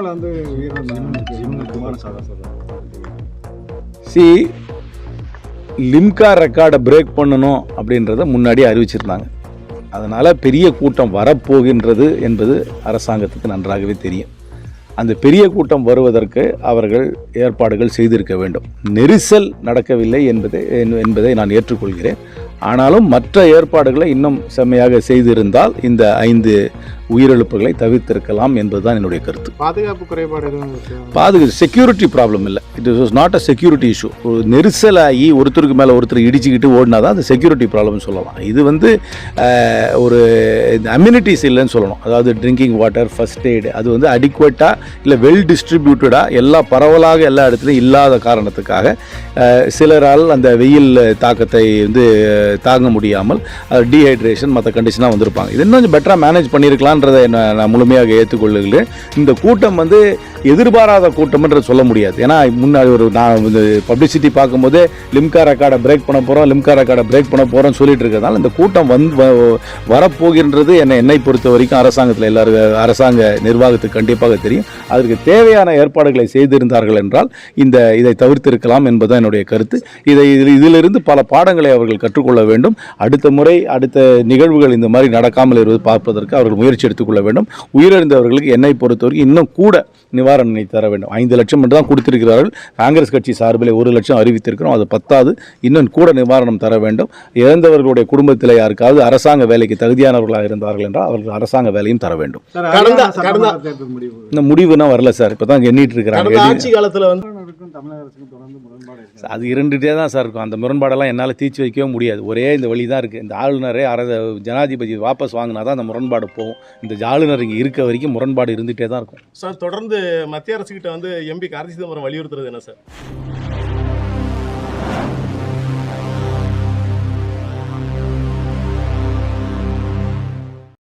சினிமாவில் வந்து சி லிம்கா ரெக்கார்டை பிரேக் பண்ணணும் அப்படின்றத முன்னாடி அறிவிச்சிருந்தாங்க. அதனால் பெரிய கூட்டம் வரப்போகின்றது என்பது அரசாங்கத்துக்கு நன்றாகவே தெரியும். அந்த பெரிய கூட்டம் வருவதற்கு அவர்கள் ஏற்பாடுகள் செய்திருக்க வேண்டும். நெரிசல் நடக்கவில்லை என்பதை என்பதை நான் ஏற்றுக்கொள்கிறேன். ஆனாலும் மற்ற ஏற்பாடுகளை இன்னும் செம்மையாக செய்திருந்தால் இந்த ஐந்து உயிரிழப்புகளை தவிர்த்திருக்கலாம் என்பதுதான் என்னுடைய கருத்து. பாதுகாப்பு குறைபாடு பாதுகாப்பு செக்யூரிட்டி ப்ராப்ளம் இல்லை. It is not a security issue ஒரு நெரிசலாகி ஒருத்தருக்கு மேலே ஒருத்தர் இடிச்சுக்கிட்டு ஓடினா தான் அது செக்யூரிட்டி ப்ராப்ளம்னு சொல்லலாம். இது வந்து ஒரு அம்யூனிட்டிஸ் இல்லைன்னு சொல்லணும். அதாவது ட்ரிங்கிங் வாட்டர் ஃபர்ஸ்ட் எய்டு அது வந்து அடிக்குவேட்டாக இல்லை வெல் டிஸ்ட்ரிபியூட்டடாக எல்லா பரவலாக எல்லா இடத்துலையும் இல்லாத காரணத்துக்காக சிலரால் அந்த வெயில் தாக்கத்தை வந்து தாங்க முடியாமல் டீஹைட்ரேஷன் மற்ற கண்டிஷனாக வந்திருப்பாங்க. இது இன்னும் கொஞ்சம் பெட்டராக மேனேஜ் பண்ணியிருக்கலான்றதை நான் முழுமையாக ஏற்றுக்கொள்ளுகிறேன் இந்த கூட்டம் வந்து எதிர்பாராத கூட்டம்ன்றது சொல்ல முடியாது. ஏன்னா முன்னாடி ஒரு நான் இந்த பப்ளிசிட்டி பார்க்கும்போதே லிம்கா ரெக்கார்டை பிரேக் பண்ண போகிறோம் லிம்கா ரெக்கார்டை பிரேக் பண்ண போகிறோம்னு சொல்லிட்டு இருக்கிறதுனால இந்த கூட்டம் வந்து வரப்போகின்றது என்னை என்னை பொறுத்த வரைக்கும் அரசாங்கத்தில் எல்லாரும் அரசாங்க நிர்வாகத்துக்கு கண்டிப்பாக தெரியும். அதற்கு தேவையான ஏற்பாடுகளை செய்திருந்தார்கள் என்றால் இந்த இதை தவிர்த்திருக்கலாம் என்பதுதான் என்னுடைய கருத்து. இதை இதிலிருந்து பல பாடங்களை அவர்கள் கற்றுக்கொள்ள வேண்டும். அடுத்த முறை அடுத்த நிகழ்வுகள் இந்த மாதிரி நடக்காமல் இருப்பது பார்ப்பதற்கு அவர்கள் முயற்சி எடுத்துக்கொள்ள வேண்டும். உயிரிழந்தவர்களுக்கு என்னை பொறுத்தவரைக்கும் இன்னும் கூட நிவாரணத்தை தர வேண்டும். ஐந்து லட்சம் என்று தான் கொடுத்திருக்கிறார்கள். காங்கிரஸ் கட்சி சார்பில் ஒரு லட்சம் அறிவித்திருக்கிறோம். அது பத்தாது இன்னும் கூட நிவாரணம் தர வேண்டும். இறந்தவர்களுடைய குடும்பத்தில் யாருக்காவது அரசாங்க வேலைக்கு தகுதியானவர்களாக இருந்தார்கள் என்றால் அவர்கள் அரசாங்க வேலையும் தர வேண்டும். இந்த முடிவுனா வரல சார். இப்போ தான் எண்ணிட்டு இருக்கிறாங்க. ஆட்சி காலத்துல வந்து தமிழக அரசுக்கும் தொடர்ந்து முரண்பாடு இருக்கு. அது இருந்துகிட்டே தான் சார் இருக்கும். அந்த முரண்பாடெல்லாம் என்னால் தீர்ச்சி வைக்கவே முடியாது. ஒரே இந்த வழி தான் இருக்குது இந்த ஆளுநரே அரச ஜனாதிபதி வாபஸ் வாங்கினா தான் அந்த முரண்பாடு போகும். இந்த ஆளுநர் இங்கே இருக்க வரைக்கும் முரண்பாடு இருந்துகிட்டே தான் இருக்கும். சார் தொடர்ந்து மத்திய அரசு கிட்ட வந்து எம்பி கார்த்தி சிதம்பரம் வலியுறுத்துறது என்ன சார்?